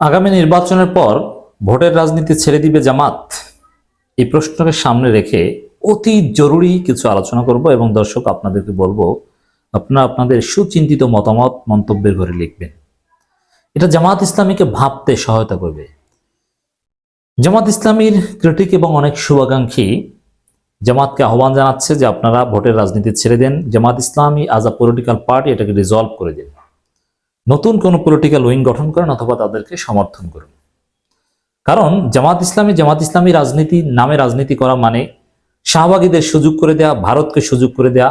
আগামী নির্বাচনের পর ভোটের রাজনীতি ছেড়ে দিবে জামাত। এই প্রশ্নকে সামনে রেখে অতি জরুরি কিছু আলোচনা করব এবং দর্শক, আপনাদেরকে বলব, আপনারা আপনাদের সুচিন্তিত মতামত মন্তব্যের ঘরে লিখবেন। এটা জামাত ইসলামীকে ভাবতে সহায়তা করবে। জামাত ইসলামীর ক্রিটিক এবং অনেক শুভাকাঙ্ক্ষী জামাতকে আহ্বান জানাচ্ছে যে আপনারা ভোটের রাজনীতি ছেড়ে দেন। জামাত ইসলামী আজ আ পলিটিক্যাল পার্টি এটাকে রিজলভ করে দিন নতুন কোনো পলিটিক্যাল উইং গঠন করেন অথবা তাদেরকে সমর্থন করুন। কারণ জামাত ইসলামী জামাত ইসলামী রাজনীতি নামে রাজনীতি করা মানে শাহবাগীদের সুযোগ করে দেয়া, ভারতকে সুযোগ করে দেয়া,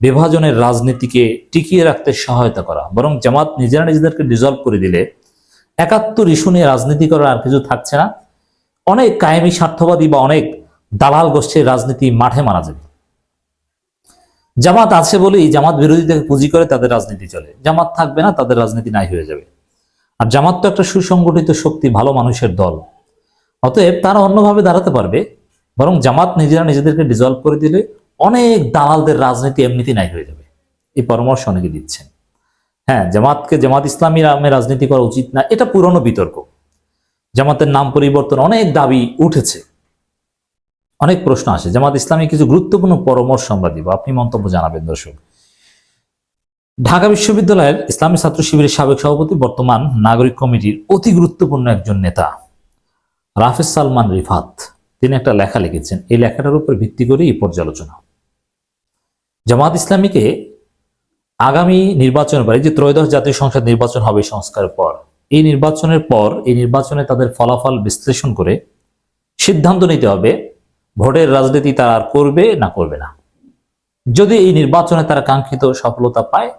বিভাজনের রাজনীতিকে টিকিয়ে রাখতে সহায়তা করা। বরং জামাত নিজেরা নিজেদেরকে ডিজলভ করে দিলে একাত্তর ইস্যু নিয়ে রাজনীতি করার আর কিছু থাকছে না। অনেক কায়েমি স্বার্থবাদী বা অনেক দালাল গোষ্ঠীর রাজনীতি মাঠে মারা যাবে। জামাত আছে বলেই জামাত বিরোধীদেরকে পুঁজি করে তাদের রাজনীতি চলে। জামাত থাকবে না, তাদের রাজনীতি নাই হয়ে যাবে। আর জামাত তো একটা সুসংগঠিত শক্তি, ভালো মানুষের দল। অতএব তারা অন্যভাবে দাঁড়াতে পারবে, বরং জামাত নিজেরা নিজেদেরকে ডিজলভ করে দিলে অনেক দালালদের রাজনীতি এমনিতেই নাই হয়ে যাবে। এই পরামর্শ অনেকে দিচ্ছেন। হ্যাঁ জামাতকে, জামাত ইসলামী নামে রাজনীতি করা উচিত না, এটা পুরনো বিতর্ক। জামাতের নাম পরিবর্তন অনেক দাবি উঠেছে। অনেক প্রশ্ন আসে। জামাত ইসলামী কিছু গুরুত্বপূর্ণ পরামর্শ আমরা দিব। আপনি মন্তব্য জানাবেন, দর্শক। ঢাকা বিশ্ববিদ্যালয়ের ইসলামী ছাত্র শিবিরের সাবেক সভাপতি, বর্তমান নাগরিক কমিটির অতি গুরুত্বপূর্ণ একজন নেতা, রাফেজ সালমান রিফাত। তিনি একটা লেখা লিখেছেন। এই লেখাটার উপর ভিত্তি করে এই পর্যালোচনা। জামাত ইসলামীকে আগামী নির্বাচনের পর যে ত্রয়োদশ জাতীয় সংসদ নির্বাচন হবে সংস্কারের পর, এই নির্বাচনের পর, এই নির্বাচনে তাদের ফলাফল বিশ্লেষণ করে সিদ্ধান্ত নিতে হবে ভোটের রাজনীতি তারা আর করবে না করবে না। যদি এই নির্বাচনে তারা কাঙ্ক্ষিত সফলতা পায়,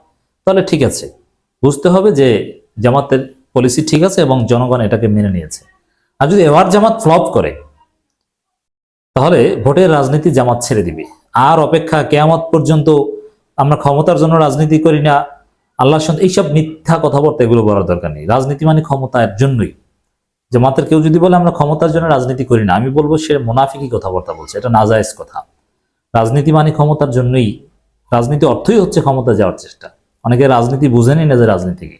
তাহলে ঠিক আছে। বুঝতে হবে যে জামাতের পলিসি ঠিক আছে এবং জনগণ এটাকে মেনে নিয়েছে। আর যদি এবার জামাত ফ্লপ করে, তাহলে ভোটের রাজনীতি জামাত ছেড়ে দিবে। আর অপেক্ষা কেয়ামত পর্যন্ত আমরা ক্ষমতার জন্য রাজনীতি করি না। আল্লাহর এইসব মিথ্যা কথাবার্তা এগুলো বলার দরকার নেই। রাজনীতি মানে ক্ষমতার জন্যই। জামাতের কেউ যদি বলে আমরা ক্ষমতার জন্য রাজনীতি করি না, আমি বলব সে মোনাফিকি কথাবার্তা বলছে, এটা নাজায়েজ কথা। রাজনীতি মানে ক্ষমতার জন্যই, রাজনীতি অর্থই হচ্ছে ক্ষমতা যাওয়ার চেষ্টা। অনেকে রাজনীতি বুঝেনি না যে রাজনীতি কি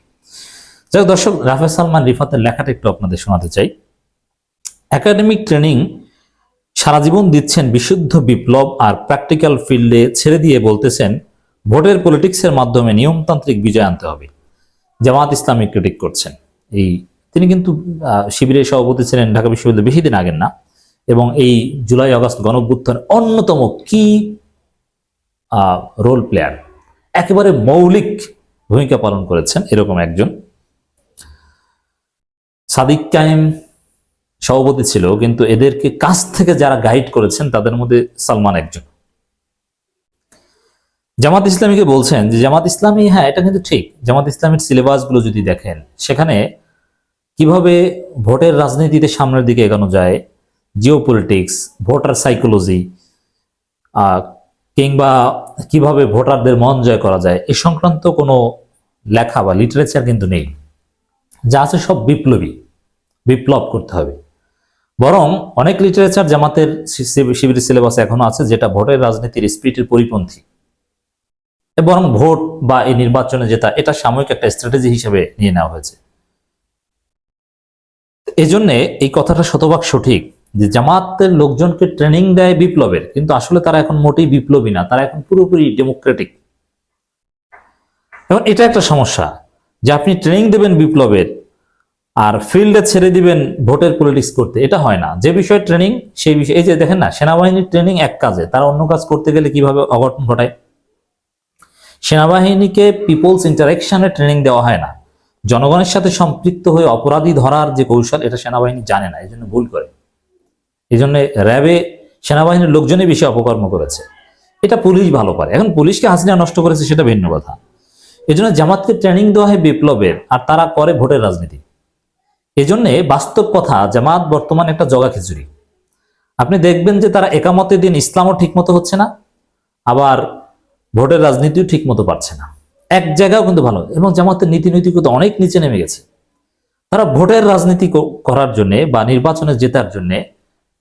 যাই দর্শক রাফেজ সালমান রিফাতের লেখাটা একটু আপনাদের শোনাতে চাই। একাডেমিক ট্রেনিং সারা জীবন দিচ্ছেন বিশুদ্ধ বিপ্লব আর প্র্যাকটিক্যাল ফিল্ডে ছেড়ে দিয়ে বলতেছেন, ভোটের পলিটিক্সের মাধ্যমে নিয়মতান্ত্রিক বিজয় আনতে হবে। জামাত ইসলামী ক্রিটিক করছেন। এই তিনি কিন্তু শিবিরের সভাপতি ছিলেন ঢাকা বিশ্ববিদ্যালয় বেশি দিন আগের না, এবং এই জুলাই আগস্ট গণভ্যুত্থান অন্যতম কি রোল প্লেয়ার একেবারে মৌলিক ভূমিকা পালন করেছেন এরকম একজন। সাদিক কায়েম সভাপতি ছিল, কিন্তু এদেরকে কাছ থেকে যারা গাইড করেছেন তাদের মধ্যে সালমান একজন। জামাত ইসলামীকে বলছেন যে, জামাত ইসলামী হ্যাঁ এটা কিন্তু ঠিক, জামাত ইসলামের সিলেবাসগুলো যদি দেখেন, সেখানে কীভাবে ভোটের রাজনীতিতে সামনের দিকে এগোনো যায় জিও পলিটিক্স ভোটার সাইকোলজি কিংবা কীভাবে ভোটারদের মন জয় করা যায়, এ সংক্রান্ত কোনো লেখা বা লিটারেচার কিন্তু নেই। যা আছে সব বিপ্লবী, বিপ্লব করতে হবে। বরং অনেক লিটারেচার জামাতের শি- সিলেবাস এখনও আছে যেটা ভোটের রাজনীতির স্পিরিটের পরিপন্থী। বরং ভোট বা এই নির্বাচনে যেটা এটা সাময়িক একটা স্ট্র্যাটেজি হিসেবে নিয়ে নেওয়া হয়েছে। এই জন্যে এই কথাটা শতভাগ সঠিক যে জামাতের লোকজনকে ট্রেনিং দেয় বিপ্লবের, কিন্তু আসলে তারা এখন মোটেই বিপ্লবী না, তারা এখন পুরোপুরি ডেমোক্রেটিক এবং এটা একটা সমস্যা যে আপনি ট্রেনিং দেবেন বিপ্লবের আর ফিল্ডে ছেড়ে দিবেন ভোটের পলিটিক্স করতে, এটা হয় না। যে বিষয়ে ট্রেনিং সেই বিষয়ে, এই যে দেখেন না, সেনাবাহিনীর ট্রেনিং এক কাজে, তারা অন্য কাজ করতে গেলে কীভাবে অঘটন ঘটায়? সেনাবাহিনীকে পিপলস ইন্টারাকশনে ট্রেনিং দেওয়া হয় না। জনগণের সাথে সম্পৃক্ত হয়ে অপরাধী ধরার যে কৌশল, এটা সেনাবাহিনী জানে না এই জন্য ভুল করে। এই জন্য র্যাবে সেনাবাহিনীর লোকজনই বেশি অপকর্ম করেছে। এটা পুলিশ ভালো পারে। এখন পুলিশকে হাসিনা নষ্ট করেছে, সেটা ভিন্ন কথা। এই জন্য জামাতকে ট্রেনিং দেওয়া হয় বিপ্লবের, আর তারা করে ভোটের রাজনীতি। এই জন্যে বাস্তব কথা, জামাত বর্তমানে একটা জগা খিচুড়ি। আপনি দেখবেন যে তারা একামতে দিন ইসলামও ঠিকমতো হচ্ছে না, আবার ভোটের রাজনীতিও ঠিকমতো পারছে না। এক জায়গাও কিন্তু ভালো এবং জামাতের নীতি নৈতিকতা অনেক নিচে নেমে গেছে। তারা ভোটের রাজনীতি করার জন্য বা নির্বাচনে জেতার জন্য,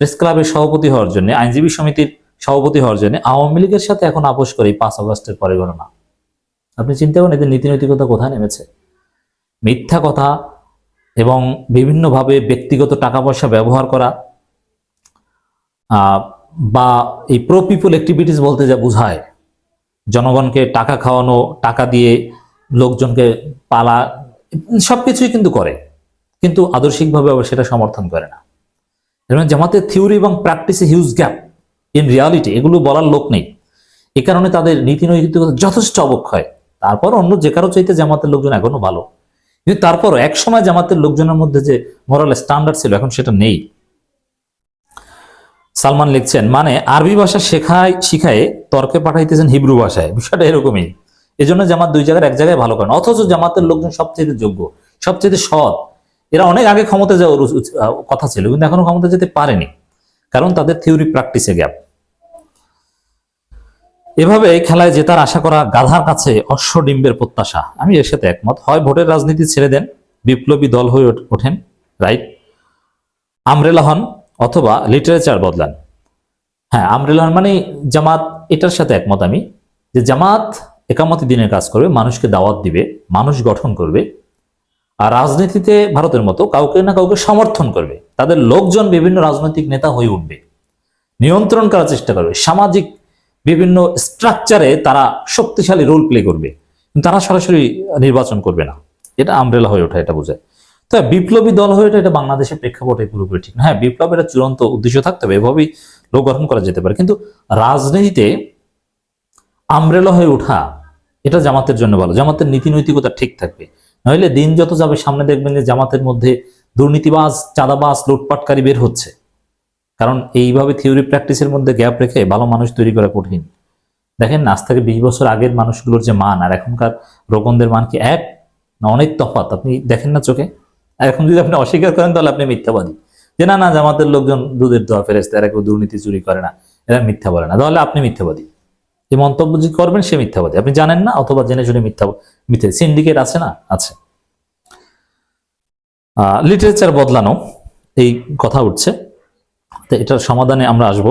প্রেস ক্লাবের সভাপতি হওয়ার জন্য, আইনজীবী সমিতির সভাপতি হওয়ার জন্য আওয়ামী লীগের সাথে এখন আপোষ করে পাঁচ আগস্টের পরে ঘটনা আপনি চিন্তা করেন, এদের নীতি নৈতিকতা কোথায় নেমেছে? মিথ্যা কথা এবং বিভিন্নভাবে ব্যক্তিগত টাকা পয়সা ব্যবহার করা বা এই প্রো পিপল অ্যাক্টিভিটিস বলতে যা বোঝায় জনগণকে টাকা খাওয়ানো, টাকা দিয়ে লোকজনকে পালা সব কিছুই কিন্তু করে। কিন্তু আদর্শিকভাবে আবার সেটা সমর্থন করে না। এবং জামাতের থিওরি এবং প্র্যাকটিসে হিউজ গ্যাপ ইন রিয়ালিটি, এগুলো বলার লোক নেই। এ কারণে তাদের নীতি নৈতিকতা যথেষ্ট অবক্ষয়। তারপর অন্য যে কারও চাইতে জামাতের লোকজন এখনও ভালো। কিন্তু তারপরও একসময় জামাতের লোকজনের মধ্যে যে মোরাল স্ট্যান্ডার্ড ছিল, এখন সেটা নেই। সালমান লিখছেন মানে আরবি ভাষা শেখায়, শিখায়, তর্কে পাঠাইতেছেন হিব্রু ভাষায়। বিষয়টা এরকমই। এই জন্য জামাত দুই জায়গার এক জায়গায় ভালো করেন। অথচ জামাতের লোকজন সবচেয়ে যোগ্য, সবচেয়ে সৎ। এরা অনেক আগে ক্ষমতা যাওয়ার কথা ছিল, কিন্তু এখনও ক্ষমতা যেতে পারেনি, কারণ তাদের থিওরি প্র্যাকটিসে গ্যাপ এভাবে খেলায় জেতার আশা করা গাধার কাছে অশ্ব ডিম্বের প্রত্যাশা। আমি এর সাথে একমত। হয় ভোটের রাজনীতি ছেড়ে দেন, বিপ্লবী দল হয়ে ওঠেন, রাইট? আমরেলা হন অথবা লিটারেচার বদলান। হ্যাঁ আমরেলা মানে জামাত, এটার সাথে একমত আমি, যে জামাত একামতি দিনের কাজ করবে, মানুষকে দাওয়াত দিবে, মানুষ গঠন করবে, আর রাজনীতিতে ভারতের মতো কাউকে না কাউকে সমর্থন করবে। তাদের লোকজন বিভিন্ন রাজনৈতিক নেতা হয়ে উঠবে, নিয়ন্ত্রণ করার চেষ্টা করবে, সামাজিক বিভিন্ন স্ট্রাকচারে তারা শক্তিশালী রোল প্লে করবে তারা সরাসরি নির্বাচন করবে না। এটা আমরেলা হয়ে ওঠা, এটা বোঝায়। তো বিপ্লবী দল হয়ে এটা বাংলাদেশের প্রেক্ষাপটে পুরোপুরি ঠিক হ্যাঁ বিপ্লবের চূড়ান্ত উদ্দেশ্য থাকতে হবে, এভাবেই লোক গঠন করা যেতে পারে। কিন্তু রাজনীতিতে আমরেলা হয়ে ওঠা, এটা জামাতের জন্য ভালো। জামাতের নীতি নৈতিকতা ঠিক থাকবে। নইলে দিন যত যাবে, সামনে দেখবেন যে জামাতের মধ্যে দুর্নীতিবাজ, চাঁদাবাজ, লুটপাটকারী বের হচ্ছে। কারণ এইভাবে থিওরি প্র্যাকটিসের মধ্যে গ্যাপ রেখে ভালো মানুষ তৈরি করা কঠিন। দেখেন, আজ থেকে বিশ বছর আগের মানুষগুলোর যে মান, আর এখনকার রোগনদের মান কি এক না অনেক তফাৎ? আপনি দেখেন না চোখে? আর এখন যদি আপনি অস্বীকার করেন, তাহলে আপনি মিথ্যাবাদী। যে না না, জামাতের লোকজন দুধের দোয়া ফেরেস্তে এরা কেউ দুর্নীতি চুরি করে না, এরা মিথ্যা বলে না। তাহলে আপনি মিথ্যাবাদী। এই মন্তব্য যে করবেন, সে মিথ্যাবাদী। আপনি জানেন না, অথবা জেনে শুনে মিথ্যা, মিথ্যে সিন্ডিকেট আছে না? আছে। লিটারেচার বদলানো, এই কথা উঠছে। তো এটার সমাধানে আমরা আসব।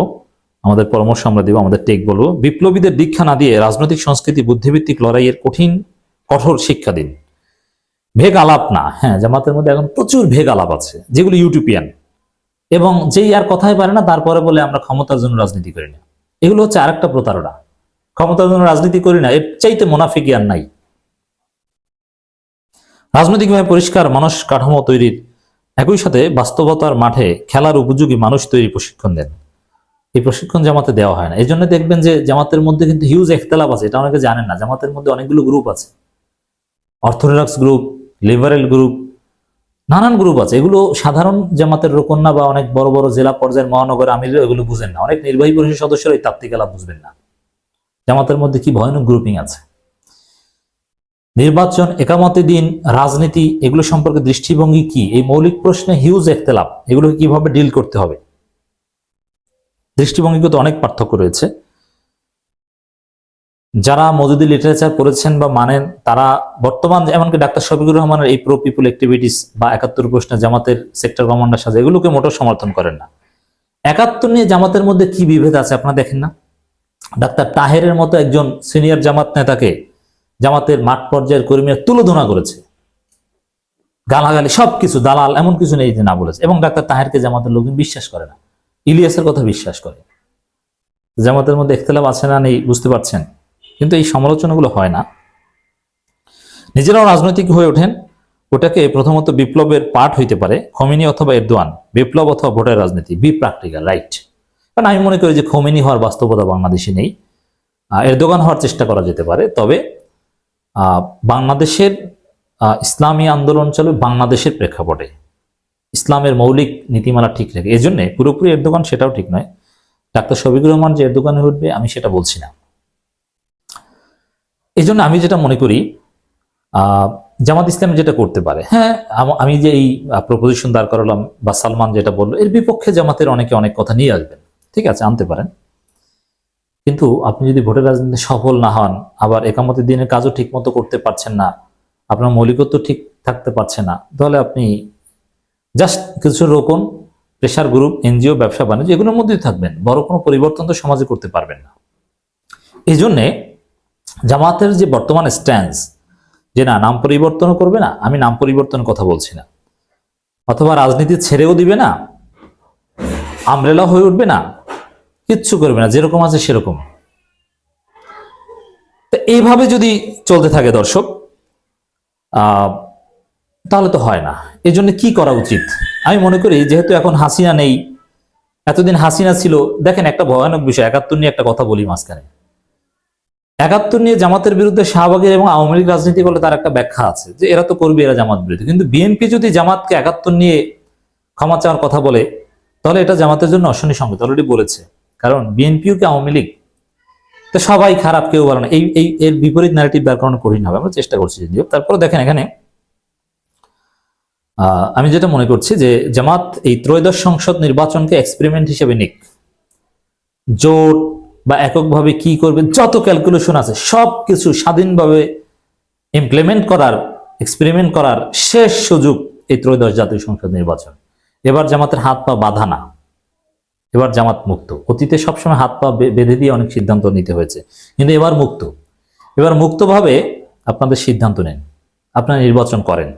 আমাদের পরামর্শ আমরা দিব, আমাদের টেক বলব। বিপ্লবীদের দীক্ষা না দিয়ে রাজনৈতিক সংস্কৃতি বুদ্ধিভিত্তিক লড়াইয়ের কঠিন, কঠোর শিক্ষা দিন। ভেগ আলাপ না। হ্যাঁ জামাতের মধ্যে এখন প্রচুর ভেগ আলাপ আছে, যেগুলো ইউটিউপিয়ান এবং যেই আর কথাই পারে না, তারপরে বলে আমরা ক্ষমতার জন্য রাজনীতি করি না। এগুলো হচ্ছে আরেকটা প্রতারণা। ক্ষমতার জন্য রাজনীতি করি না, এর চাইতে মোনাফিকি আর নাই। রাজনৈতিকভাবে পরিষ্কার মানুষ কাঠামো তৈরির একই সাথে বাস্তবতার মাঠে খেলার উপযোগী মানুষ তৈরি প্রশিক্ষণ দেন। এই প্রশিক্ষণ জামাতে দেওয়া হয় না। এই জন্য দেখবেন যে জামাতের মধ্যে কিন্তু হিউজ একতলাপ আছে, এটা অনেকে জানেন না। জামাতের মধ্যে অনেকগুলো গ্রুপ আছে। অর্থোডক্স গ্রুপ লিবারেল গ্রুপ নানান গ্রুপ আছে। এগুলো সাধারণ জামাতের রোকন্যা বা অনেক বড় বড় জেলা পর্যায়ের মহানগর আমির এগুলো বুঝেন না। অনেক নির্বাহী পরিষদ সদস্যরা এই তাত্ত্বিক আলাপ বুঝবেন না। জামাতের মধ্যে কি ভয়ানক গ্রুপিং আছে? নির্বাচন একামতে দিন, রাজনীতি, এগুলো সম্পর্কে দৃষ্টিভঙ্গি কি? এই মৌলিক প্রশ্নে হিউজ একতেলাপ। এগুলোকে কীভাবে ডিল করতে হবে? দৃষ্টিভঙ্গিগত অনেক পার্থক্য রয়েছে। যারা মজুদি লিটারেচার পড়েছেন বা মানেন, তারা বর্তমান এমনকি ডাক্তার শফিকুর রহমানের এই প্রো পিপুল অ্যাক্টিভিটিস বা একাত্তর প্রশ্নে জামাতের সেক্টর কমান্ডার সাজা এগুলোকে মোটো সমর্থন করেন না। একাত্তর নিয়ে জামাতের মধ্যে কি বিভেদ আছে আপনারা দেখেন না? ডাক্তার তাহেরের মতো একজন সিনিয়র জামাত নেতাকে জামাতের মাঠ পর্যায়ের কর্মীরা তুলোধনা করেছে। গালাগালি, সবকিছু, দালাল, এমন কিছু নেই যে না বলেছে। এবং ডাক্তার তাহেরকে জামাতের লোকজন বিশ্বাস করে না। ইলিয়াসের কথা বিশ্বাস করে। জামাতের মধ্যে ইখতলাফ আছে না নেই, বুঝতে পারছেন? কিন্তু এই সমালোচনাগুলো হয় না। নিজেরাও রাজনৈতিক হয়ে ওঠেন। ওটাকে প্রথমত বিপ্লবের পার্ট হইতে পারে খমিনি অথবা এরদোয়ান। বিপ্লব অথবা ভোটের রাজনীতি বি প্র্যাকটিক্যাল রাইট। কারণ আমি মনে করি যে খমিনি হওয়ার বাস্তবতা বাংলাদেশে নেই। আহ, এরদোগান হওয়ার চেষ্টা করা যেতে পারে তবে বাংলাদেশের ইসলামী আন্দোলন চলবে বাংলাদেশের প্রেক্ষাপটে। ইসলামের মৌলিক নীতিমালা ঠিক রেখে এই জন্যে পুরোপুরি এরদোগান সেটাও ঠিক নয়। ডাক্তার শফিকুর রহমান যে এরদোগানে উঠবে আমি সেটা বলছি না। এই জন্য আমি যেটা মনে করি জামাত ইসলাম যেটা করতে পারে হ্যাঁ আম- যে এই প্রপোজিশন দাঁড় করালাম বা সালমান যেটা বলল, এর বিপক্ষে জামাতের অনেকে অনেক কথা নিয়ে আসবেন, ঠিক আছে, আনতে পারেন। কিন্তু আপনি যদি ভোটের রাজনীতি সফল না হন, আবার একামতের দিনের কাজও ঠিক মতো করতে পারছেন না, আপনার মৌলিকত্ব ঠিক থাকতে পারছে না, তাহলে আপনি জাস্ট কিছু রোকন প্রেশার গ্রুপ এনজিও, ব্যবসা বাণিজ্য, এগুলোর মধ্যেই থাকবেন, বড় কোনো পরিবর্তন তো সমাজে করতে পারবেন না। এই জন্যে জামাতের যে বর্তমান স্ট্যান্স যে না, নাম পরিবর্তনও করবে না, আমি নাম পরিবর্তনের কথা বলছি না। অথবা রাজনীতি ছেড়েও দিবে না, আমরেলা হয়ে উঠবে না, কিচ্ছু করবে না, যেরকম আছে সেরকম। এইভাবে যদি চলতে থাকে দর্শক তাহলে তো হয় না। এই জন্য কি করা উচিত? আমি মনে করি যেহেতু এখন হাসিনা নেই, এতদিন হাসিনা ছিল, দেখেন একটা ভয়ানক বিষয়, একাত্তর নিয়ে একটা কথা বলি মাঝখানে। একাত্তর নিয়ে জামাতের বিরুদ্ধে শাহবাগের এবং আওয়ামী লীগ রাজনীতি বলে তার একটা ব্যাখ্যা আছে যে এরা তো করবে এরা জামাত বিরোধী। কিন্তু বিএনপি যদি জামাতকে একাত্তর নিয়ে ক্ষমা চাওয়ার কথা বলে, তাহলে এটা জামাতের জন্য অশনি সংকেত অলরেডি বলেছে। কারণ বিএনপিও কি আওয়ামী লীগ? তো সবাই খারাপ, কেউ বলে না। এই এই, এর বিপরীত ন্যারেটিভ বের করানো কঠিন হবে, আমরা চেষ্টা করছি যদিও তারপরে দেখেন এখানে আমি যেটা মনে করছি যে জামাত এই ত্রয়োদশ সংসদ নির্বাচনকে এক্সপেরিমেন্ট হিসেবে নিক। জোট বা এককভাবে কি করবে যত ক্যালকুলেশন আছে, সব কিছু স্বাধীনভাবে ইমপ্লিমেন্ট করার এক্সপেরিমেন্ট করার শেষ সুযোগ এই ত্রয়োদশ জাতীয় সংসদ নির্বাচন। এবার জামাতের হাত পা বাঁধা না। এবার জামাত মুক্ত। অতীতে সবসময় হাত পা বেঁধে দিয়ে অনেক সিদ্ধান্ত নিতে হয়েছে। কিন্তু এবার মুক্ত। এবার মুক্তভাবে আপনাদের সিদ্ধান্ত নেন। আপনারা নির্বাচন করেন।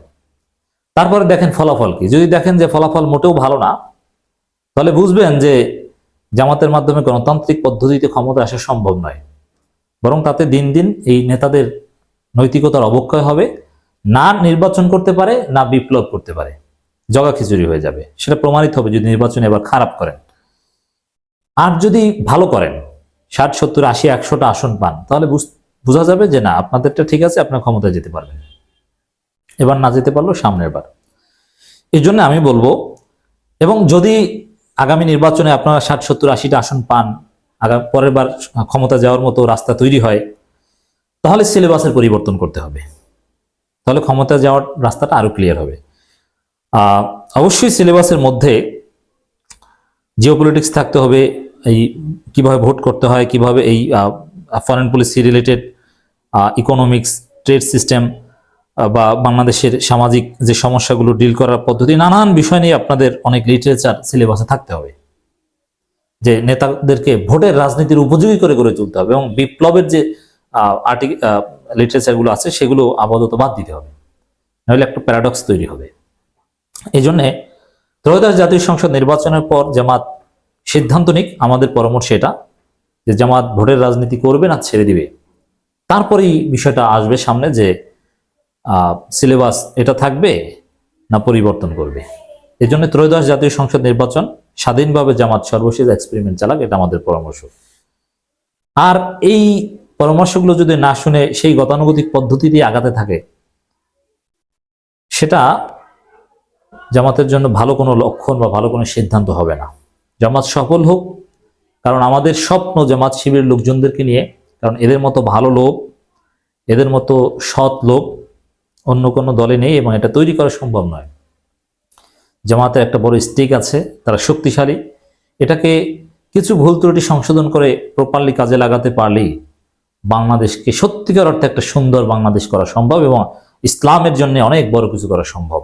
তারপরে দেখেন ফলাফল কি। যদি দেখেন যে ফলাফল মোটেও ভালো না, তাহলে বুঝবেন যে জামাতের মাধ্যমে গণতান্ত্রিক পদ্ধতিতে ক্ষমতা আসা সম্ভব নয়। বরং তাতে দিন দিন এই নেতাদের নৈতিকতার অবক্ষয় হবে, না নির্বাচন করতে পারে, না বিপ্লব করতে পারে। জগা খিচুড়ি হয়ে যাবে। সেটা প্রমাণিত হবে যদি নির্বাচন এবার খারাপ করেন। আর যদি ভালো করেন, ষাট, সত্তর, আশি, একশোটা আসন পান, তাহলে বুঝ- যাবে যে না, আপনাদেরটা ঠিক আছে, আপনার ক্ষমতায় যেতে পারবেন। এবার না যেতে পারল সামনের বার। এই জন্য আমি বলব, এবং যদি আগামী নির্বাচনে আপনারা ষাট, সত্তর, আশিটা আসন পান পরের বার ক্ষমতা যাওয়ার মতো রাস্তা তৈরি হয়, তাহলে সিলেবাসের পরিবর্তন করতে হবে। তাহলে ক্ষমতা যাওয়ার রাস্তাটা আরও ক্লিয়ার হবে। অবশ্যই সিলেবাসের মধ্যে জিওপলিটিক্স থাকতে হবে, এই কীভাবে ভোট করতে হয়, কীভাবে এই foreign policy related economics trade system বা বাংলাদেশের সামাজিক যে সমস্যাগুলো ডিল করার পদ্ধতি, নানান বিষয় নিয়ে আপনাদের অনেক লিটারেচার সিলেবাসে থাকতে হবে। যে নেতাদেরকে ভোটের রাজনীতির উপযোগী করে গড়ে তুলতে হবে এবং বিপ্লবের যে আর্টিক লিটারেচারগুলো আছে, সেগুলো আপাতত বাদ দিতে হবে। নাহলে একটা প্যারাডক্স তৈরি হবে। এই জন্যে ত্রয়োদশ জাতীয় সংসদ নির্বাচনের পর জামাত সিদ্ধান্ত নিক, আমাদের পরামর্শ এটা, যে জামাত ভোটের রাজনীতি করবে না ছেড়ে দিবে। তারপরেই বিষয়টা আসবে সামনে যে সিলেবাস এটা থাকবে না পরিবর্তন করবে? এই জন্য ত্রয়োদশ জাতীয় সংসদ নির্বাচন স্বাধীনভাবে জামাত সর্বশেষ এক্সপেরিমেন্ট চালাক, এটা আমাদের পরামর্শ। আর এই পরামর্শগুলো যদি না শুনে সেই গতানুগতিক পদ্ধতি দিয়ে আগাতে থাকে, সেটা জামাতের জন্য ভালো কোনো লক্ষণ বা ভালো কোনো সিদ্ধান্ত হবে না। জামাত সফল হোক, কারণ আমাদের স্বপ্ন জামাত শিবিরের লোকজনদেরকে নিয়ে, কারণ এদের মতো ভালো লোক, এদের মতো সৎ লোক অন্য কোনো দলে নেই এবং এটা তৈরি করা সম্ভব নয়। জামাতের একটা বড় স্টিক আছে, তারা শক্তিশালী। এটাকে কিছু ভুল ত্রুটি সংশোধন করে প্রপারলি কাজে লাগাতে পারলেই বাংলাদেশকে সত্যিকার অর্থে একটা সুন্দর বাংলাদেশ করা সম্ভব এবং ইসলামের জন্য অনেক বড় কিছু করা সম্ভব।